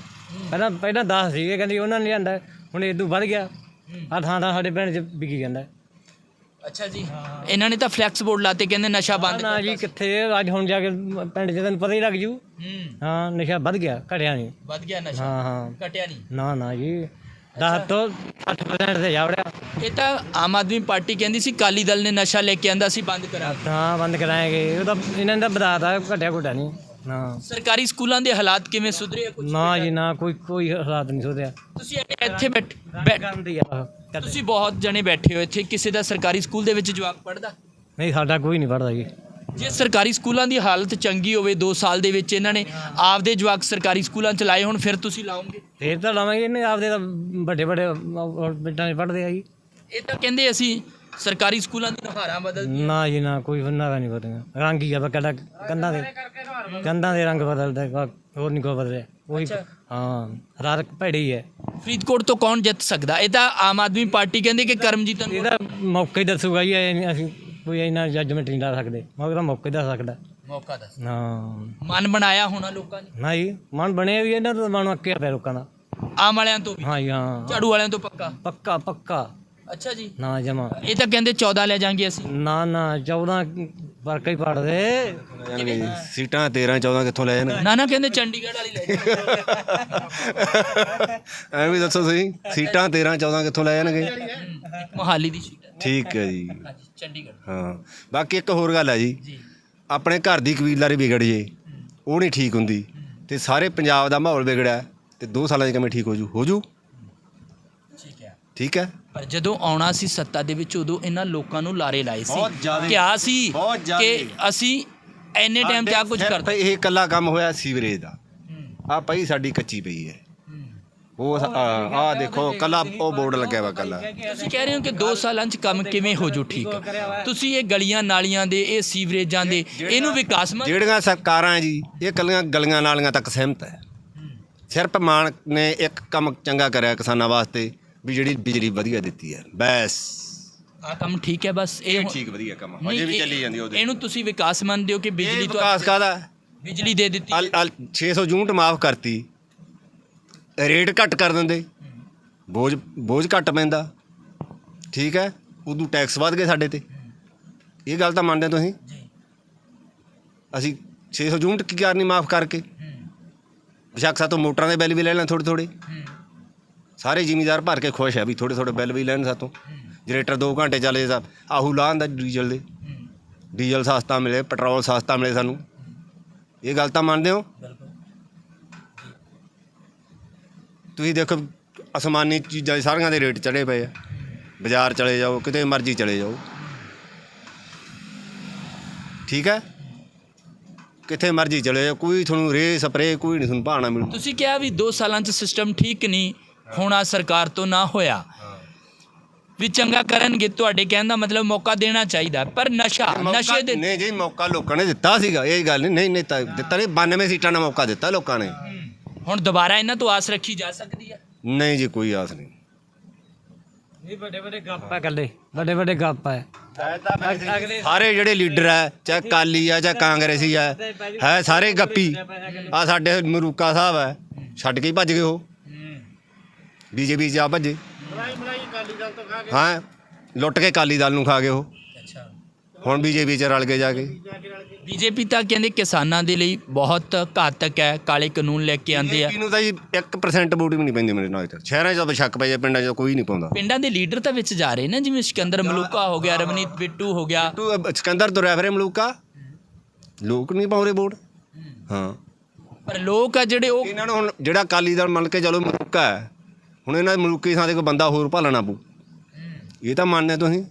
ਪਹਿਲਾਂ ਪਹਿਲਾਂ 10 ਸੀਗੇ ਕਹਿੰਦੀ ਉਹਨਾਂ ਨੇ ਲਿਆਂਦਾ ਹੁਣ ਇਦੋਂ ਵੱਧ ਗਿਆ। ਆ ਥਾਂ ਥਾਂ ਸਾਡੇ ਪਿੰਡ 'ਚ ਵਿਕੀ ਜਾਂਦਾ। ਅੱਛਾ ਜੀ। ਇਹਨਾਂ ਨੇ ਤਾਂ ਫਲੈਕਸ ਬੋਰਡ ਲਾਤੇ ਕਹਿੰਦੇ ਨਸ਼ਾ ਬੰਦ ਨਾ ਜੀ ਕਿੱਥੇ? ਅੱਜ ਹੁਣ ਜਾ ਕੇ ਪਿੰਡ 'ਚ ਤੈਨੂੰ ਪਤਾ ਹੀ ਲੱਗ ਜੂ। ਹੂੰ। ਹਾਂ ਨਸ਼ਾ ਵੱਧ ਗਿਆ ਘਟਿਆ ਨਹੀਂ। ਵੱਧ ਗਿਆ ਨਸ਼ਾ? ਹਾਂ ਹਾਂ। ਘਟਿਆ ਨਹੀਂ? ਨਾ ਨਾ ਜੀ। 10 ਤੋਂ 60% ਤੇ ਜਾਵੜਿਆ ਇਹ ਤਾਂ ਆਮ ਆਦਮੀ ਪਾਰਟੀ ਕਹਿੰਦੀ ਸੀ ਕਾਲੀ ਦਲ ਨੇ ਨਸ਼ਾ ਲੈ ਕੇ ਆਂਦਾ ਸੀ ਬੰਦ ਕਰਾ ਹਾਂ ਬੰਦ ਕਰਾਏਗੇ ਉਹ ਤਾਂ ਇਹਨਾਂ ਦਾ ਬਤਾਤਾ ਘਟਿਆ ਘਟਿਆ ਨਹੀਂ। ਨਾ। ਸਰਕਾਰੀ ਸਕੂਲਾਂ ਦੇ ਹਾਲਾਤ ਕਿਵੇਂ ਸੁਧਰੇ ਆ ਕੁਝ ਨਾ ਜੀ ਨਾ ਕੋਈ ਕੋਈ ਹਾਲਾਤ ਨਹੀਂ ਸੁਧਰਿਆ। ਤੁਸੀਂ ਇੱਥੇ ਬੈਠ ਬੈ- ਗੰਦੀ ਆ। ਤੁਸੀਂ ਬਹੁਤ ਜਣੇ ਬੈਠੇ ਹੋ ਇੱਥੇ ਕਿਸੇ ਦਾ ਸਰਕਾਰੀ ਸਕੂਲ ਦੇ ਵਿੱਚ ਜਵਾਕ ਪੜਦਾ ਨਹੀਂ ਸਾਡਾ ਕੋਈ ਨਹੀਂ ਪੜਦਾ ਜੀ। ਜੇ ਸਰਕਾਰੀ ਸਕੂਲਾਂ ਦੀ ਹਾਲਤ ਚੰਗੀ ਹੋਵੇ 2 ਸਾਲ ਦੇ ਵਿੱਚ ਇਹਨਾਂ ਨੇ ਆਪਦੇ ਜਵਾਕ ਸਰਕਾਰੀ ਸਕੂਲਾਂ ਚ ਲਾਏ ਹੁਣ ਫਿਰ ਤੁਸੀਂ ਲਾਓਗੇ? ਫੇਰ ਤਾਂ ਲਾਵਾਂਗੇ ਇਹਨੇ ਆਪਦੇ ਤਾਂ ਵੱਡੇ ਵੱਡੇ ਬੇਟਾਂ ਨੇ ਪੜਦੇ ਆ ਜੀ। ਇਹ ਤਾਂ ਕਹਿੰਦੇ ਅਸੀਂ ਸਰਕਾਰੀ ਸਕੂਲਾਂ ਦੀ ਨੁਹਾਰਾਂ ਬਦਲ ਨਾ ਜੀ ਨਾ ਕੋਈ ਬੰਨਾ ਨਹੀਂ ਬਦਲਦਾ ਰੰਗ ਹੀ ਆ ਬਕੜਾ ਕੰਧਾਂ ਦੇ ਕੰਧਾਂ ਦੇ ਰੰਗ ਬਦਲਦਾ ਹੋਰ ਨਹੀਂ ਕੋਈ ਬਦਲਿਆ। ਉਹੀ ਹਾਂ ਰਾਤ ਭੈੜੀ ਹੈ। ਫਰੀਦਕੋਟ ਤੋਂ ਕੌਣ ਜਿੱਤ ਸਕਦਾ? ਇਹ ਤਾਂ ਆਮ ਆਦਮੀ ਪਾਰਟੀ ਕਹਿੰਦੇ ਕਿ ਕਰਮਜੀਤ ਅਨਮੋਲ ਇਹਦਾ ਮੌਕਾ ਹੀ ਦੱਸੂਗਾ ਜੀ ਇਹ ਨਹੀਂ ਅਸੀਂ ਕੋਈ ਇੰਨਾ ਜੱਜਮੈਂਟ ਨਹੀਂ ਲਾ ਸਕਦੇ। ਮੌਕਾ ਤਾਂ ਮੌਕਾ ਹੀ ਦੱਸ ਸਕਦਾ। ਮੌਕਾ ਦੱਸ। ਹਾਂ। ਮਨ ਬਣਾਇਆ ਹੋਣਾ ਲੋਕਾਂ ਨੇ? ਨਾ ਜੀ ਮਨ ਬਣਿਆ ਵੀ ਇਹਨਾਂ ਦਾ ਮਨ ਅੱਕਿਆ ਪਿਆ ਲੋਕਾਂ ਦਾ। ਆਮ ਵਾਲਿਆਂ ਤੋਂ ਵੀ? ਹਾਂ ਜੀ ਹਾਂ। ਝਾੜੂ ਵਾਲਿਆਂ ਤੋਂ ਪੱਕਾ? ਪੱਕਾ ਪੱਕਾ। ਅੱਛਾ ਜੀ। ਨਾ ਜਮਾ। ਇਹ ਤਾਂ ਕਹਿੰਦੇ 14 ਲੈ ਜਾਾਂਗੇ ਅਸੀਂ। ਨਾ ਨਾ 14 ਵਰਕਾ ਹੀ ਪੜਦੇ। ਸੀਟਾਂ 13 14 ਕਿੱਥੋਂ ਲੈ ਜਾਣਗੇ ਨਾ ਨਾ ਕਹਿੰਦੇ ਚੰਡੀਗੜ੍ਹ ਵਾਲੀ ਲੈ ਜਾਾਂਗੇ। ਐਵੇਂ ਦੱਸੋ ਸਹੀ ਸੀਟਾਂ 13 14 ਕਿੱਥੋਂ ਲੈ ਜਾਣਗੇ? ਮੋਹਾਲੀ ਦੀ ਸੀਟ ਹੈ। ਠੀਕ ਹੈ ਜੀ। ਹਾਂਜੀ ਚੰਡੀਗੜ੍ਹ। ਹਾਂ ਬਾਕੀ ਇੱਕ ਹੋਰ ਗੱਲ ਹੈ ਜੀ। ਜੀ। ਆਪਣੇ ਘਰ ਦੀ ਕਬੀਲਦਾਰੀ ਵਿਗੜ ਜੇ ਉਹ ਨਹੀਂ ਠੀਕ ਹੁੰਦੀ। ਤੇ ਸਾਰੇ ਪੰਜਾਬ ਦਾ ਮਾਹੌਲ ਵਿਗੜਿਆ ਤੇ 2 ਸਾਲਾਂ 'ਚ ਕਿਵੇਂ ਠੀਕ ਹੋ ਜੂ? ਹੋ ਜੂ? ਠੀਕ ਹੈ। ਠੀਕ ਹੈ? ਪਰ ਜਦੋਂ ਆਉਣਾ ਸੀ ਸੱਤਾ ਦੇ ਵਿੱਚ ਉਦੋਂ ਇਹਨਾਂ ਲੋਕਾਂ ਨੂੰ ਲਾਰੇ ਲਾਏ ਸੀ। ਜ਼ਿਆਦੇ। ਕਿਹਾ ਸੀ ਬਹੁਤ ਜ਼ਿਆਦੇ। ਕਿ ਅਸੀਂ ਐਨੇ ਟਾਈਮ ਤੇ ਆ ਕੁਝ ਕਰਦੇ। ਇਹ ਇਕੱਲਾ ਕੰਮ ਹੋਇਆ ਸੀਵਰੇਜ ਦਾ। ਆ ਪਈ ਸਾਡੀ ਕੱਚੀ ਪਈ ਹੈ। ਉਹ ਆ ਦੇਖੋ ਕੱਲਾ ਉਹ ਬੋਰਡ ਲੱਗਿਆ ਵਾ ਕੱਲਾ। ਤੁਸੀਂ ਕਹਿ ਰਹੇ ਹੋ ਕਿ 2 ਸਾਲਾਂ 'ਚ ਕੰਮ ਕਿਵੇਂ ਹੋ ਜੂ ਠੀਕ? ਤੁਸੀਂ ਇਹ ਗਲੀਆਂ ਨਾਲੀਆਂ ਦੇ ਇਹ ਸੀਵਰੇਜਾਂ ਦੇ ਇਹਨੂੰ ਵਿਕਾਸ ਮੰਗ ਜਿਹੜੀਆਂ ਸਰਕਾਰਾਂ ਜੀ ਇਹ ਕੱਲੀਆਂ ਗਲੀਆਂ ਨਾਲੀਆਂ ਤੱਕ ਸਹਿਮਤ ਹੈ। ਸਿਰਫ ਮਾਨ ਨੇ ਇੱਕ ਕੰਮ ਚੰਗਾ ਕਰਿਆ ਕਿਸਾਨਾਂ ਵਾਸਤੇ। ਵੀ ਜਿਹੜੀ ਬਿਜਲੀ ਵਧੀਆ ਦਿੱਤੀ ਹੈ। ਬਸ। ਆ ਕੰਮ ਠੀਕ ਹੈ ਬਸ ਇਹ ਠੀਕ ਵਧੀਆ ਕੰਮ ਨਹੀਂ, ਅਜੇ ਵੀ ਇਹ- ਚੱਲੀ ਜਾਂਦੀ ਉਹਦੇ। ਇਹਨੂੰ ਤੁਸੀਂ ਵਿਕਾਸ ਮੰਨਦੇ ਹੋ ਕਿ ਇਹ ਬਿਜਲੀ ਤੋਂ ਵਿਕਾਸ ਕਾਦਾ ਬਿਜਲੀ ਦੇ ਦਿੱਤੀ। ਅਲ ਅਲ 600 ਯੂਨਿਟ ਮਾਫ ਕਰਤੀ। ਰੇਟ ਘੱਟ ਕਰ ਦਿੰਦੇ। ਬੋਝ ਬੋਝ ਘੱਟ ਪੈਂਦਾ। ਠੀਕ ਹੈ? ਉਦੋਂ ਟੈਕਸ ਵੱਧ ਗਏ ਸਾਡੇ ਤੇ। ਇਹ ਗੱਲ ਤਾਂ ਮੰਨਦੇ ਤੁਸੀਂ? ਜੀ। ਅਸੀਂ 600 ਯੂਨਿਟ ਕੀ ਕਰਨੀ ਮਾਫ ਕਰਕੇ? ਬੇਸ਼ੱਕ ਸਾਤੋਂ ਮੋਟਰਾਂ ਦੇ ਬਿੱਲ ਵੀ ਲੈ ਲੈਣ ਥੋੜੇ ਥੋੜੇ ਸਾਰੇ ਜ਼ਿਮੀਦਾਰ ਭਰ ਕੇ ਖੁਸ਼ ਆ ਵੀ ਥੋੜੇ ਥੋੜੇ ਬਿੱਲ ਵੀ ਲੈਣ ਸਾਤੋਂ। ਜਨਰੇਟਰ 2 ਘੰਟੇ ਚੱਲੇ ਤਾਂ ਆਹੂ ਲਾਹ ਦਾ ਡੀਜ਼ਲ ਦੇ। ਡੀਜ਼ਲ ਸਸਤਾ ਮਿਲੇ ਪੈਟਰੋਲ ਸਸਤਾ ਮਿਲੇ ਸਾਨੂੰ। ਇਹ ਗੱਲ ਤਾਂ ਮੰਨਦੇ ਹੋ? ਤੁਸੀਂ ਦੇਖੋ ਅਸਮਾਨੀ ਚੀਜ਼ਾਂ ਦੇ ਸਾਰੀਆਂ ਦੇ ਰੇਟ ਚੜੇ ਪਏ ਆ। ਬਾਜ਼ਾਰ ਚਲੇ ਜਾਓ ਕਿਤੇ ਮਰਜ਼ੀ ਚਲੇ ਜਾਓ। ਠੀਕ ਹੈ? ਕਿੱਥੇ ਮਰਜ਼ੀ ਚਲੇ ਜਾਓ ਕੋਈ ਤੁਹਾਨੂੰ ਰੇ ਸਪਰੇ ਕੋਈ ਨਹੀਂ ਤੁਹਾਨੂੰ ਭਾਣਾ ਮਿਲੂ। ਤੁਸੀਂ ਕਿਹਾ ਵੀ 2 ਸਾਲਾਂ 'ਚ ਸਿਸਟਮ ਠੀਕ ਨਹੀਂ। ਹੋਣਾ ਸਰਕਾਰ ਤੋਂ ਨਾ ਹੋਇਆ। ਵੀ ਚੰਗਾ ਕਰਨਗੇ ਤੁਹਾਡੇ ਕਹਿਣ ਦਾ ਮਤਲਬ ਮੌਕਾ ਦੇਣਾ ਚਾਹੀਦਾ। ਪਰ ਨਸ਼ਾ ਨਸ਼ੇ ਦੇ ਨਹੀਂ ਜੀ ਮੌਕਾ ਲੋਕਾਂ ਨੇ ਦਿੱਤਾ ਸੀਗਾ ਇਹ ਗੱਲ ਨਹੀਂ ਨਹੀਂ ਨਹੀਂ ਤਾਂ ਦਿੱਤਾ ਨਹੀਂ 92 ਸੀਟਾਂ ਦਾ ਮੌਕਾ ਦਿੱਤਾ ਲੋਕਾਂ ਨੇ। ਹੁਣ ਦੁਬਾਰਾ ਇਹਨਾਂ ਤੋਂ ਆਸ ਰੱਖੀ ਜਾ ਸਕਦੀ ਹੈ ਨਹੀਂ ਜੀ ਕੋਈ ਆਸ ਨਹੀਂ। ਇਹ ਵੱਡੇ ਵੱਡੇ ਗੱਪ ਆ ਕੱਲੇ ਵੱਡੇ ਵੱਡੇ ਗੱਪ ਆ। ਸਾਰੇ ਜਿਹੜੇ ਲੀਡਰ ਹੈ ਚਾਹੇ ਕਾਲੀ ਆ ਚਾਹੇ ਕਾਂਗਰਸੀ ਆ ਹੈ ਸਾਰੇ ਗੱਪੀ। ਆ ਸਾਡੇ ਮਰੂਕਾ ਸਾਹਿਬ ਹੈ ਛੱਡ ਕੇ ਹੀ ਭੱਜ ਗਏ ਉਹ। ਬੀਜੇਪੀ ਜਾ ਭੱਜੇ। ਹਾਂ ਲੁੱਟ ਕੇ ਕਾਲੀ ਦਲ ਨੂੰ ਖਾ ਗਏ ਉਹ। ਅੱਛਾ। ਹੁਣ ਬੀਜੇਪੀ ਚ ਰਲ ਕੇ ਜਾ ਕੇ। ਬੀਜੇਪੀ ਤਾਂ ਕਹਿੰਦੇ ਕਿਸਾਨਾਂ ਦੇ ਲਈ ਬਹੁਤ ਘਾਤਕ ਹੈ ਕਾਲੇ ਕਾਨੂੰਨ ਲੈ ਕੇ ਆਂਦੇ ਆ। ਬੀਜੇਪੀ ਨੂੰ ਤਾਂ ਜੀ 1% ਵੋਟ ਵੀ ਨਹੀਂ ਪੈਂਦੀ ਮੇਰੇ ਨਾਲ ਇੱਥੇ ਸ਼ਹਿਰਾਂ 'ਚ ਤਾਂ ਸ਼ੱਕ ਪੈ ਜਾ ਪਿੰਡਾਂ 'ਚ ਕੋਈ ਨਹੀਂ ਪਾਉਂਦਾ। ਪਿੰਡਾਂ ਦੇ ਲੀਡਰ ਤਾਂ ਵਿੱਚ ਜਾ ਰਹੇ ਨੇ ਜਿਵੇਂ ਸਿਕੰਦਰ ਮਲੂਕਾ ਹੋ ਗਿਆ ਰਵਨੀਤ ਬਿੱਟੂ ਹੋ ਗਿਆ। ਤੂੰ ਸਿਕੰਦਰ ਤੁਰਿਆ ਫਿਰੇ ਮਲੂਕਾ। ਲੋਕ ਨਹੀਂ ਪਾਉਂਦੇ ਵੋਟ। ਹਾਂ। ਪਰ ਲੋਕ ਆ ਜਿਹੜੇ ਉਹ ਇਹਨਾਂ ਨੂੰ ਹੁਣ ਜਿਹੜਾ ਕਾਲੀ ਦਲ ਮੰਨ ਕੇ ਚਲੋ ਮਲੂਕਾ ਹੈ ਹੁਣ ਇਹਨਾਂ ਮਲੂਕੇ ਥਾਂ ਤੇ ਕੋਈ ਬੰਦਾ ਹੋਰ ਭਾਲਣਾ ਪਊ। ਇਹ ਤਾਂ ਮੰਨਦੇ ਤੁਸੀਂ।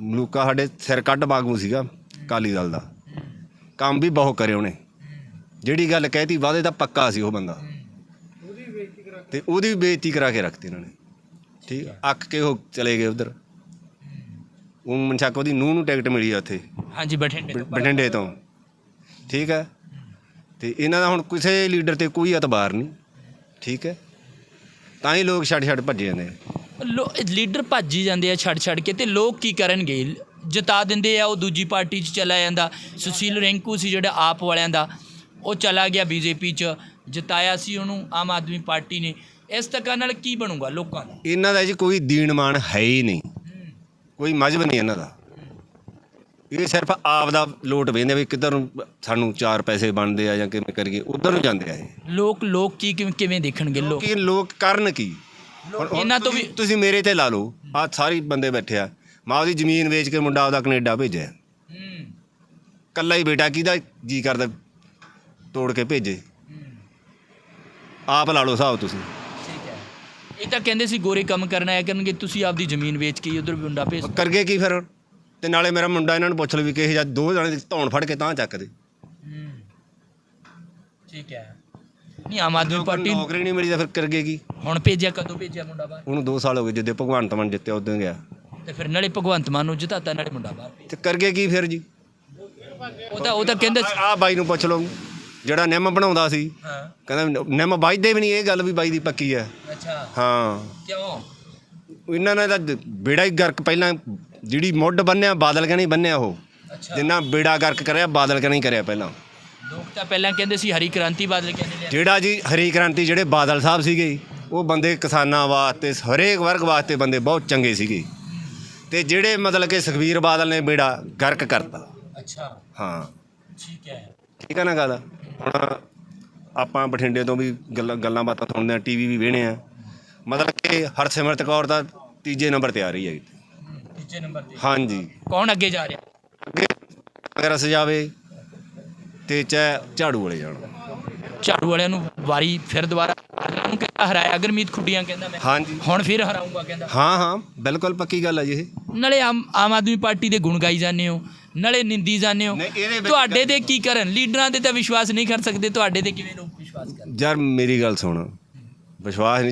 ਮਲੂਕਾ ਸਾਡੇ ਸਿਰ ਕੱਢ ਬਾਗੂ ਸੀਗਾ ਕਾਲੀ ਦਲ ਦਾ। ਕੰਮ ਵੀ ਬਹੁਤ ਕਰੇ ਉਹਨੇ। ਜਿਹੜੀ ਗੱਲ ਕਹਿਤੀ ਵਾਅਦੇ ਦਾ ਪੱਕਾ ਸੀ ਉਹ ਬੰਦਾ। ਤੇ ਉਹਦੀ ਵੀ ਬੇਇੱਜ਼ਤੀ ਕਰਾ ਕੇ ਰੱਖਤੀ ਇਹਨਾਂ ਨੇ। ਠੀਕ ਅੱਕ ਕੇ ਉਹ ਚਲੇ ਗਏ ਉਧਰ। ਉਹ ਮਨਸ਼ੱਕ ਉਹਦੀ ਨੂੰਹ ਨੂੰ ਟਿਕਟ ਮਿਲੀ ਆ ਉੱਥੇ। ਹਾਂਜੀ ਬਠਿੰਡੇ ਤੋਂ। ਬਠਿੰਡੇ ਤੋਂ। ਠੀਕ ਹੈ। ਤੇ ਇਹਨਾਂ ਦਾ ਹੁਣ ਕਿਸੇ ਲੀਡਰ ਤੇ ਕੋਈ ਇਤਬਾਰ ਨਹੀਂ। ਠੀਕ ਹੈ ਤਾਂ ਹੀ ਲੋਕ ਛੱਡ ਛੱਡ ਭੱਜ ਜਾਂਦੇ ਆ। ਲੋ ਲੀਡਰ ਭੱਜ ਹੀ ਜਾਂਦੇ ਆ ਛੱਡ ਛੱਡ ਕੇ ਤੇ ਲੋਕ ਕੀ ਕਰਨਗੇ? ਜਿਤਾ ਦਿੰਦੇ ਆ ਉਹ ਦੂਜੀ ਪਾਰਟੀ 'ਚ ਚਲਾ ਜਾਂਦਾ। ਸੁਸ਼ੀਲ ਰਿੰਕੂ ਸੀ ਜਿਹੜਾ ਆਪ ਵਾਲਿਆਂ ਦਾ। ਉਹ ਚਲਾ ਗਿਆ ਬੀਜੇਪੀ 'ਚ। ਜਿਤਾਇਆ ਸੀ ਉਹਨੂੰ ਆਮ ਆਦਮੀ ਪਾਰਟੀ ਨੇ। ਇਸ ਤੱਕ ਨਾਲ ਕੀ ਬਣੂਗਾ ਲੋਕਾਂ ਦਾ? ਇਹਨਾਂ ਦਾ ਜੀ ਕੋਈ ਦੀਨ ਮਾਨ ਹੈ ਹੀ ਨਹੀਂ। ਕੋਈ ਮਜ਼ਹਬ ਨਹੀਂ ਇਹਨਾਂ ਦਾ। ਇਹ ਸਿਰਫ ਆਪ ਦਾ ਲੋਟ ਵੇਂਦੇ ਵੀ ਕਿੱਧਰ ਨੂੰ ਸਾਨੂੰ ਚਾਰ ਪੈਸੇ ਬਣਦੇ ਆ ਜਾਂ ਕਿਵੇਂ ਕਰੀਏ ਉਧਰ ਨੂੰ ਜਾਂਦੇ ਆ ਇਹ। ਲੋਕ ਲੋਕ ਕੀ ਕਿਵੇਂ ਕਿਵੇਂ ਦੇਖਣਗੇ? ਲੋਕ ਕਿ ਲੋਕ ਕਰਨ ਕੀ? ਹੁਣ- ਹੁਣ ਇਹਨਾਂ ਤੋਂ ਵੀ ਤੁਸੀਂ- ਮੇਰੇ ਤੇ ਲਾ ਲਓ ਆ ਸਾਰੇ ਬੰਦੇ ਬੈਠੇ ਆ। ਮਾਂ ਉਹਦੀ ਜ਼ਮੀਨ ਵੇਚ ਕੇ ਮੁੰਡਾ ਉਹਦਾ ਕੈਨੇਡਾ ਭੇਜਿਆ। ਹੂੰ, ਕੱਲਾ ਹੀ ਬੇਟਾ ਕਿਹਦਾ ਜੀ ਕਰਦਾ ਤੋੜ ਕੇ ਭੇਜੇ? ਆਪ ਲਾ ਲਓ ਹਿਸਾਬ ਤੁਸੀਂ। ਠੀਕ ਹੈ। ਇਹ ਤਾਂ ਕਹਿੰਦੇ ਸੀ ਗੋਰੇ ਕੰਮ ਕਰਨ ਆਇਆ ਕਰਨਗੇ ਤੁਸੀਂ ਆਪਦੀ ਜ਼ਮੀਨ ਵੇਚ ਕੇ ਉਧਰ ਵੀ ਮੁੰਡਾ ਭੇਜ। ਕਰਗੇ ਕੀ ਫਿਰ ਤੇ ਨਾਲੇ ਮੇਰਾ ਮੁੰਡਾ ਇਹਨਾਂ ਨੂੰ ਪੁੱਛ ਲਓ ਵੀ ਕਿਹੇ ਜਾਂ ਦੋ ਜਣੇ ਦੀ ਧੌਣ ਫੜ ਕੇ ਤਾਂ ਚੱਕਦੇ। ਹੂੰ ਠੀਕ ਹੈ। ਨਹੀਂ ਆਮ ਆਦਮੀ ਪਾਰਟੀ ਨੌਕਰੀ ਨਹੀਂ ਮਿਲੀ ਤਾਂ ਫਿਰ ਕਰਗੇ ਕੀ? ਹੁਣ ਭੇਜਿਆ ਕਦੋਂ ਭੇਜਿਆ ਮੁੰਡਾ ਬਾਹਰ? ਉਹਨੂੰ 2 ਸਾਲ ਹੋ ਗਏ ਜਿੱਦੇ ਭਗਵੰਤ ਮਾਨ ਜਿੱਤੇ ਉਦੋਂ ਗਿਆ। ਤੇ ਫਿਰ ਨਾਲੇ ਭਗਵੰਤ ਮਾਨ ਨੂੰ ਜਿਤਾਤਾ ਨਾਲੇ ਮੁੰਡਾ ਬਾਹਰ। ਤੇ ਕਰਗੇ ਕੀ ਫਿਰ ਜੀ? ਉਹ ਤਾਂ ਉਹ ਤਾਂ ਕਹਿੰਦੇ ਸੀ- ਆ ਬਾਈ ਨੂੰ ਪੁੱਛ ਲਓ। ਜਿਹੜਾ ਨਿੰਮ ਬਣਾਉਂਦਾ ਸੀ ਹਾਂ। ਕਹਿੰਦਾ ਨਿੰਮ ਵੱਜਦੇ ਵੀ ਨਹੀਂ ਇਹ ਗੱਲ ਵੀ ਬਾਈ ਦੀ ਪੱਕੀ ਹੈ। ਅੱਛਾ। ਹਾਂ। ਕਿਉਂ? ਇਹਨਾਂ ਨੇ ਤਾਂ ਬੇੜਾ ਹੀ ਗਰਕ ਪਹਿਲਾਂ ਜਿਹੜੀ ਮੁੱਢ ਬੰਨਿਆ ਬਾਦਲ ਕਹਿੰਦੇ ਬੰਨਿਆ ਉਹ। ਜਿੰਨਾ ਬੇੜਾ ਗਰਕ ਕਰਿਆ ਬਾਦਲ ਕਹਿੰਦੇ ਕਰਿਆ ਪਹਿਲਾਂ। ਲੋਕ ਤਾਂ ਪਹਿਲਾਂ ਕਹਿੰਦੇ ਸੀ ਹਰੀ ਕ੍ਰਾਂਤੀ ਬਾਦਲ ਕਹਿੰਦੇ ਲਿਆ ਜਿਹੜਾ ਜੀ ਹਰੀ ਕ੍ਰਾਂਤੀ ਜਿਹੜੇ ਬਾਦਲ ਸਾਹਿਬ ਸੀਗੇ ਉਹ ਬੰਦੇ ਕਿਸਾਨਾਂ ਵਾਸਤੇ ਹਰੇਕ ਵਰਗ ਵਾਸਤੇ ਬੰਦੇ ਬਹੁਤ ਚੰਗੇ ਸੀਗੇ। ਤੇ ਜਿਹੜੇ ਮਤਲਬ ਕਿ ਸੁਖਬੀਰ ਬਾਦਲ ਨੇ ਬੇੜਾ ਗਰਕ ਕਰਤਾ। ਅੱਛਾ। ਹਾਂ। ਠੀਕ ਹੈ। ਠੀਕ ਹੈ ਨਾ ਗੱਲ? ਹੁਣ ਆਪਾਂ ਬਠਿੰਡੇ ਤੋਂ ਵੀ ਗੱਲਾਂ ਗੱਲਾਂ ਬਾਤਾਂ ਸੁਣਦੇ ਆ ਟੀਵੀ ਵੀ ਵੇਖਦੇ ਆ ਮਤਲਬ ਕਿ ਹਰਸਿਮਰਤ ਕੌਰ ਦਾ ਤੀਜੇ ਨੰਬਰ ਤੇ ਆ ਰਹੀ ਹੈ ਤੀਜੇ ਨੰਬਰ ਤੇ। ਹਾਂਜੀ। ਕੌਣ ਅੱਗੇ ਜਾ ਰਿਹਾ? ਅੱਗੇ ਕਾਂਗਰਸ ਜਾਵੇ ਤੇ ਚਾਹੇ ਝਾੜੂ ਵਾਲੇ ਜਾਣ। ਝਾੜੂ ਵਾਲਿਆਂ ਨੂੰ ਵਾਰੀ ਫਿਰ ਦੁਬਾਰਾ ਨੂੰ ਕਹਿੰਦਾ ਹਰਾਇਆ ਅਗਰਮੀਤ ਖੁੱਡੀਆਂ ਕਹਿੰਦਾ ਮੈਂ। ਹਾਂਜੀ। ਹੁਣ ਫਿਰ ਹਰਾਉਂਗਾ ਕਹਿੰਦਾ। ਹਾਂ ਹਾਂ ਬਿਲਕੁਲ ਪੱਕੀ ਗੱਲ ਹੈ ਜੀ ਇਹ। ਨਾਲੇ ਆਮ ਆਮ ਆਦਮੀ ਪਾਰਟੀ ਦੇ ਗੁਣ ਗਾਈ ਜਾਂਦੇ ਹੋ ਨਾਲੇ ਨਿੰਦੀ ਜਾਂਦੇ ਹੋ। ਨਹੀਂ, ਇਹਦੇ ਵਿੱਚ ਤੁਹਾਡੇ ਤੇ ਕੀ ਕਰਨ? ਲੀਡਰਾਂ ਤੇ ਤਾਂ ਵਿਸ਼ਵਾਸ ਨਹੀਂ ਕਰ ਸਕਦੇ ਤੁਹਾਡੇ ਤੇ ਕਿਵੇਂ ਲੋਕ ਵਿਸ਼ਵਾਸ ਕਰਨ? ਯਾਰ ਮੇਰੀ ਗੱਲ ਸੁਣ। ਵਿਸ਼ਵਾਸ ਨਹੀਂ